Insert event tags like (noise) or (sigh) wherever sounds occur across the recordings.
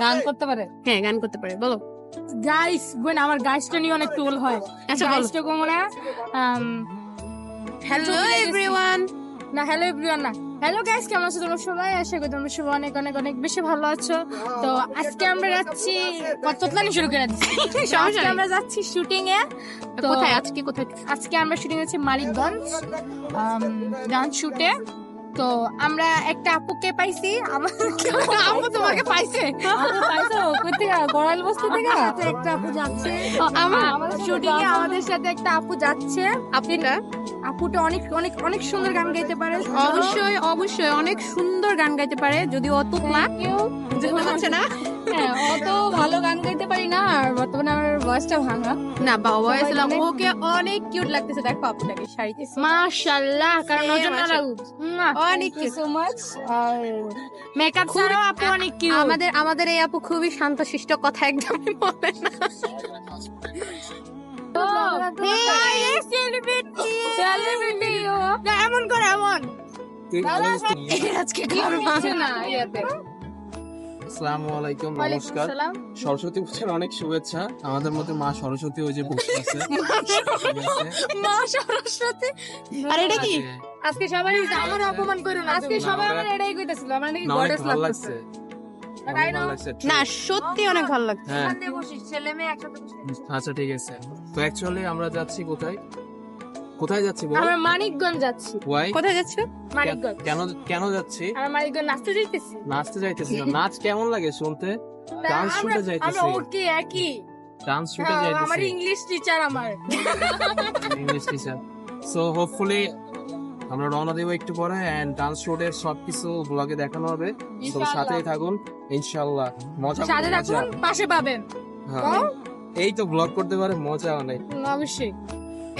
গান করতে পারে? হ্যাঁ গান করতে পারে বলো। গাইস বোন আমার গাইসটা নিয়ে অনেক টুল হয়। আচ্ছা গাইসটা না হ্যালো এভরিওয়ান না হ্যালো এভরিওয়ান না। হ্যালো গাইস কেমন আছো তোমরা সবাই? আশা করি তোমরা সবাই অনেক অনেক অনেক বেশি ভালো আছো। তো আজকে আমরা যাচ্ছি কতলানি শুরু করে দিচ্ছি। (laughs) আজকে। আমরা যাচ্ছি শুটিং এ কোথায়? আজকে কোথায়? আজকে আমরা শুটিং হচ্ছে মালিকগঞ্জ গান শুটে তো আমরা একটা আপুকে পাইছি। আমার (laughs) (laughs) আপু তোমাকে পাইছে। গড়াল পাইছো গড়াইল বস্তি থেকে? একটা আপু যাচ্ছে। আমাদের শুটিং এ আমাদের সাথে একটা আপু যাচ্ছে। আপুটা? আপুটা অনেক অনেক অনেক সুন্দর গান গাইতে পারে। অবশ্যই অবশ্যই অনেক সুন্দর গান গাইতে পারে। যদি অত না হচ্ছে না। হ্যাঁ অত ভালো গান গাইতে পারি না আর বর্তমানে আমার ভয়েসটা ভাঙা। না বাবা সবাই ওকে অনেক কিউট লাগতেছে দেখো আপনাকে শাড়িতে। মাশাআল্লাহ কারণ নজর না লাগুক অনেক থ্যাংক সো মাচ আর মেকআপ ছাড়াও আপু অনেক কিউট আমাদের আমাদের এই আপু খুবই শান্তশিষ্ট কথা একদমই বলে না। এমন করে এমন। আজকে না ইয়াতে। আসসালামু আলাইকুম নমস্কার। সরস্বতী পূজার অনেক শুভেচ্ছা। আমাদের মধ্যে মা সরস্বতী ওই যে বসে আছে। মা সরস্বতী? আর এটা কি? আজকে সবাই আমার অপমান করো না। আজকে সবাই আমার এটাই কইতাছিল আমার নাকি গডেস লাগছে। না সত্যি অনেক ভালো লাগছে। হ্যাঁ। আচ্ছা ঠিক আছে। তো অ্যাকচুয়ালি আমরা যাচ্ছি কোথায়? কোথায় যাচ্ছি বল? আমরা মানিকগঞ্জ যাচ্ছি। ওয়াই কোথায় যাচ্ছ? মানিকগঞ্জ। কেন কেন যাচ্ছি? আমরা মানিকগঞ্জ নাচতে যাইতেছি। নাচতে যাইতেছি নাচ কেমন লাগে শুনতে? ডান্স শুটে যাইতেছি আমরা ওকে একই। ডান্স শুটে হ্যাঁ, আমার ইংলিশ টিচার আমার। ইংলিশ টিচার সো হোপফুলি আমরা রওনা দেবো একটু পরে এন্ড ডান্স শুটের সবকিছু ব্লগে দেখানো হবে। তো সাথেই থাকুন। ইনশাআল্লাহ। মজা সাথে থাকুন পাশে পাবেন। হ্যাঁ। এই তো ব্লগ করতে পারে মজা অনেক। অবশ্যই।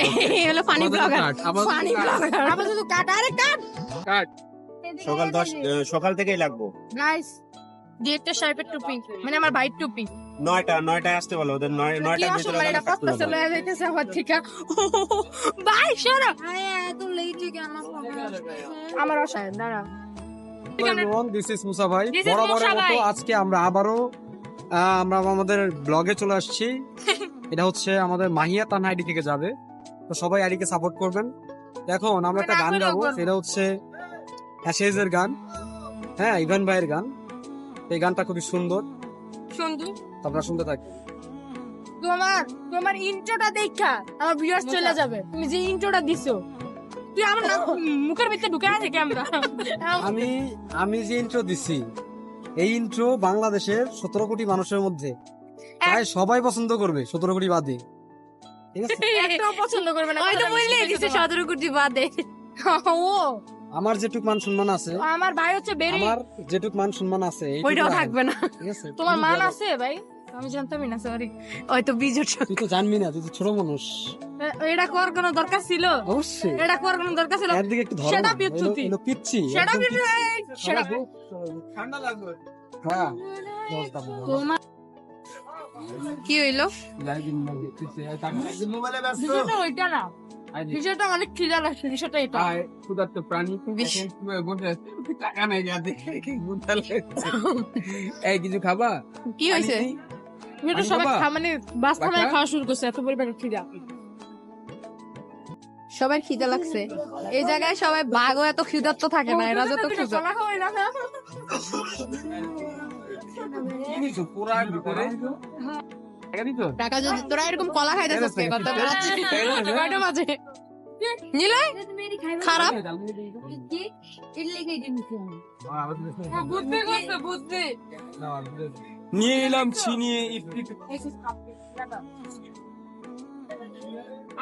এই হলো ফানি ব্লগার ফানি ব্লগার আবার শুধু কাট। আরে কাট! কাট। সকাল দশ আহ, সকাল থেকেই লাগবো। ডিরেক্টর সাহেবের টুপি। মানে আমার ভাইয়ের টুপি। নয়টা নয়টায় আসতে বলো ওদের নয়টার ভিতরে এটা চলে যাইতেছে আমার থেকে। ভাই সরো! আমার দাঁড়া দিস ইজ মুসা ভাই। বরাবরের মতো আজকে আমরা আবারও আহ, আমরা আমাদের ব্লগে চলে আসছি। (laughs) এটা হচ্ছে আমাদের মাহিয়া তান আইডি থেকে যাবে। তো সবাই আরিকে সাপোর্ট করবেন। এখন আমরা একটা গান গাবো সেটা হচ্ছে অ্যাশেজের গান। হ্যাঁ ইভান ভাইয়ের গান। এই গানটা খুবই সুন্দর। সুন্দর। তো আপনারা শুনতে থাকি। তোমার তোমার ইন্ট্রোটা দেখা আমার ভিউয়ার্স চলে যাবে। তুমি যে ইন্ট্রোটা দিছো তুই আমার না (laughs) মুখের ভিতরে ঢুকে আছে ক্যামেরা (laughs) আমি আমি যে ইন্ট্রো দিছি এই ইন্ট্রো বাংলাদেশের সতেরো কোটি মানুষের মধ্যে। প্রায় সবাই পছন্দ করবে সতেরো কোটি বাদে। ঠিক আছে? (laughs) একটাও পছন্দ করবে না ওই তো দিছে সতেরো কোটি বাদে। ও। আমার যেটুক মান সম্মান আছে আমার ভাই হচ্ছে বেরি। আমার যেটুক মান সম্মান আছে ওইটাও থাকবে না। ঠিক আছে তোমার মান আছে ভাই? আমি জানতামই না সরি ওই তো বিজট তুই তো জানবি না তুই তো ছোট মানুষ। এটা করার কোনো দরকার ছিল? অবশ্যই। এটা করার কোনো দরকার ছিল? এর দিকে একটু ধরো সেটা। এলো- পিচ্ছি সেটা পিচ্ছি। সেটা ঠান্ডা লাগবে হ্যাঁ দশ দাম। তোমার কি হইল? ওইটা না। বিষয়টা অনেক খিদা লাগছে বিষয়টা এটা। ক্ষুধার্ত প্রাণী। বসে আছে, টাকা নেই যাতে ক্ষুধা এই কিছু খাবা? কি হয়েছে? বিষয়টা সবাই খা- মানে বাস থামায় খাওয়া শুরু করছে এত পরিমাণে খিদা সবার খিদে লাগছে। এই জায়গায় সবাই বাঘও এত ক্ষুধার্ত থাকে না এরা যত ক্ষুধা টাকা যদি তোরা এরকম কলা খাইতেছিস কয়টা বাজে নিলে খারাপ। বুদ্ধি করছে বুদ্ধি। নিয়ে এলাম ছিনিয়ে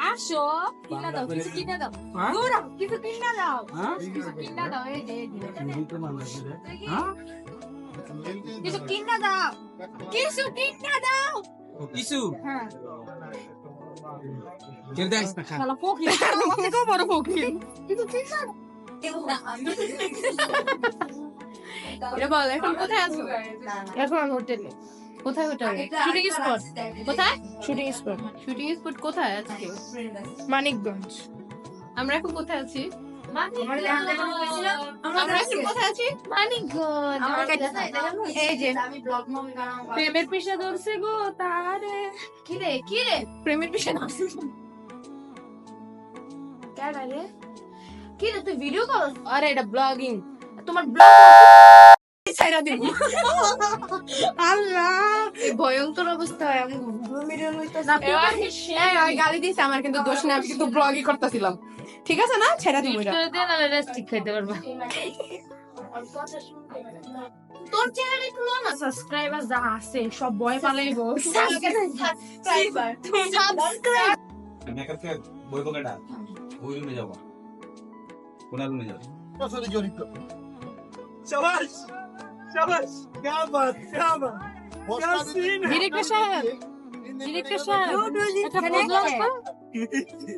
আসো। কিনা দাও কিছু কিনা দাও। হ্যাঁ? কিছু কিনা দাও। হ্যাঁ? কিছু কিনা দাও এই যে। কিছু কিনা দাও কিছু কিনা দাও কিছু হ্যাঁ কেউ দেখ না খা ফকির আমার থেকেও বড় ফকির কিছু কিনা এটা বল এখন কোথায় আছো এখন হোটেলে কোথায় হোটেলে শুটিং স্পট কোথায় শুটিং স্পট শুটিং স্পট কোথায় আজকে মানিকগঞ্জ আমরা এখন কোথায় আছি প্রেমের পিসা ধরছে গো তারে। কি রে কি রে? প্রেমের কেডা রে? তুই ভিডিও কর আরে এটা ব্লগিং তোমার ব্লগ ছাইরা দিব। আল্লাহ। ভয়ঙ্কর অবস্থা হয় আমি এই গালি দিছে আমার কিন্তু দোষ না আমি কিন্তু ব্লগই করতেছিলাম। ঠিক আছে না? ছেড়া দিব এটা। নাহলে খাইতে পারবা। তোর চ্যানেলে একটু না সাবস্ক্রাইবার যা আছে সব বয় পালাইবো। সাবস্ক্রাইবার সাবস্ক্রাইব মেকআপকে বই কোনটা ওই রুমে যাব। কোন রুমে যাব? ডিরেক্টর সাহেব ডিরেক্টর সাহেব এটা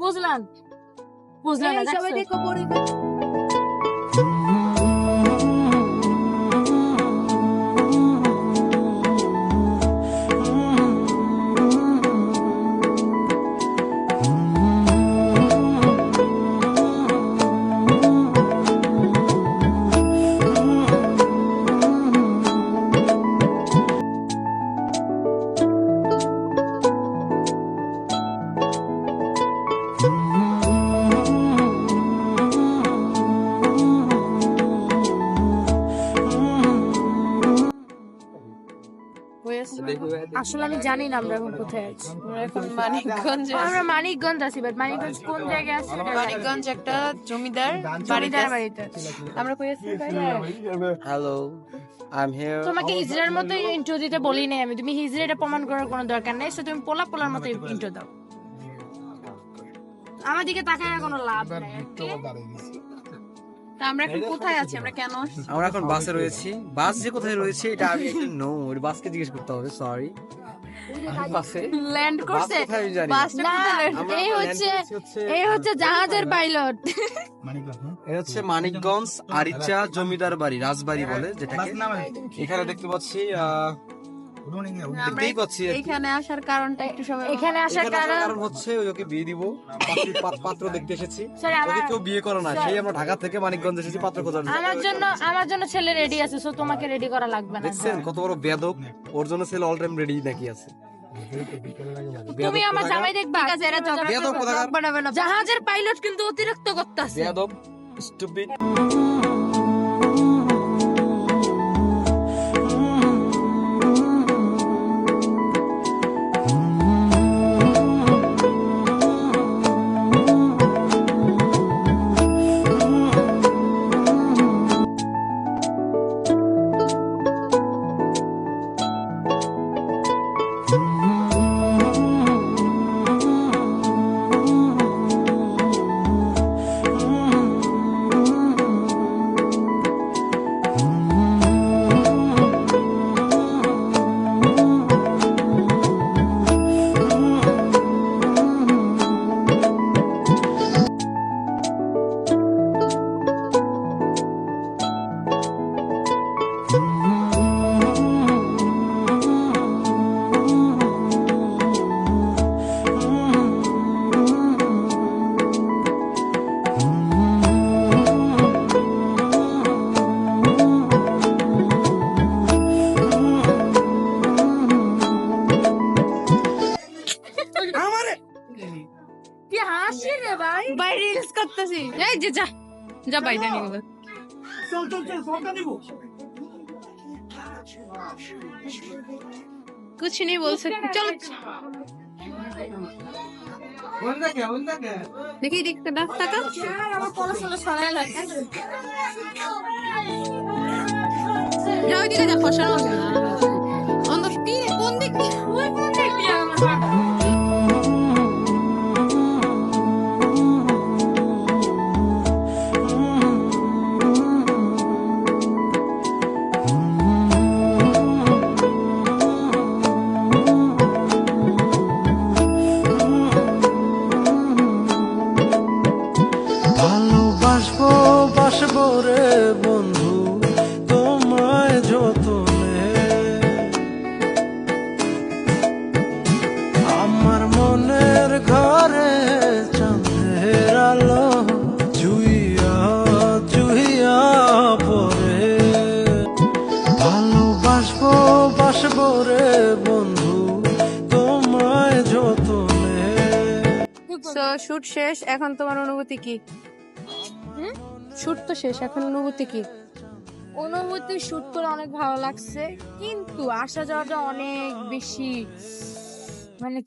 বুঝলাম বুঝলাম বুঝলাম আসলে আমি জানি না আমরা এখন কোথায় আছি। আমরা এখন মানিকগঞ্জে আমরা মানিকগঞ্জ আছি বাট মানিকগঞ্জ কোন জায়গায় আছি এটা। মানিকগঞ্জ একটা জমিদার বাড়িতে জমিদার বাড়িতে আমরা কই আছি হ্যালো আই এম হিয়ার তোমাকে হিজড়ার মতো ইন্ট্রো দিতে বলি নাই আমি। তুমি হিজড়াটা প্রমাণ করার কোনো দরকার নাই সো তুমি পোলা পোলার মতো ইন্ট্রো দাও। আমার দিকে তাকায় কোনো লাভ নাই তা আমরা এখন কোথায় আছি? আমরা কেন আমরা এখন বাসে রয়েছি। বাস যে কোথায় রয়েছে এটা আমি নো ওই বাসকে জিজ্ঞেস করতে হবে সরি বাসে? ল্যান্ড করছে। বাসটা এই হচ্ছে এই হচ্ছে জাহাজের পাইলট এটা হচ্ছে মানিকগঞ্জ আরিচা জমিদার বাড়ি রাজবাড়ি বলে যেটাকে। এখানে দেখতে পাচ্ছি আহ, দেখতেই পাচ্ছি আর আসার কারণটা একটু সবাই এখানে আসার কারণ কারণ হচ্ছে ওকে বিয়ে দিব পাত্র দেখতে এসেছি। ওকে কেউ বিয়ে করে না সেই আমরা ঢাকা থেকে মানিকগঞ্জ এসেছি পাত্র খোঁজার আমার জন্য আমার জন্য ছেলে রেডি আছে সো তোমাকে রেডি করা লাগবে না। দেখছেন কত বড় বেদক ওর জন্য ছেলে অল টাইম রেডি নাকি আছে। তুমি আমার জামাই দেখবা? এরা। জাহাজের পাইলট কিন্তু অতিরিক্ত করতেছে। বেদব স্টুপিড রিলস করতেছি এই যে যা যা বাইরে নিয়ে গেলো। कुछ नहीं बोल सकते चलो দেখি দেখতে ডাক টাকা আমার পড়াশোনা ছড়ায় লাগে যাও দিকে দেখো সরো অন্ধ কি কোন দিক দিয়ে? ওই কোন দিক দিয়ে রে বন্ধু তোমায় যতনে। আমার মনের ঘরে চাঁদের আলো জুইয়া জুইয়া পরে ভালোবাসবো বাসব রে বন্ধু তোমায় যতনে। শুট শেষ এখন তোমার অনুভূতি কি? হুম? শুট তো শেষ, এখন অনুভূতি কি? অনুভূতি শুট করে অনেক ভালো লাগছে, কিন্তু আসা যাওয়াটা অনেক বেশি মানে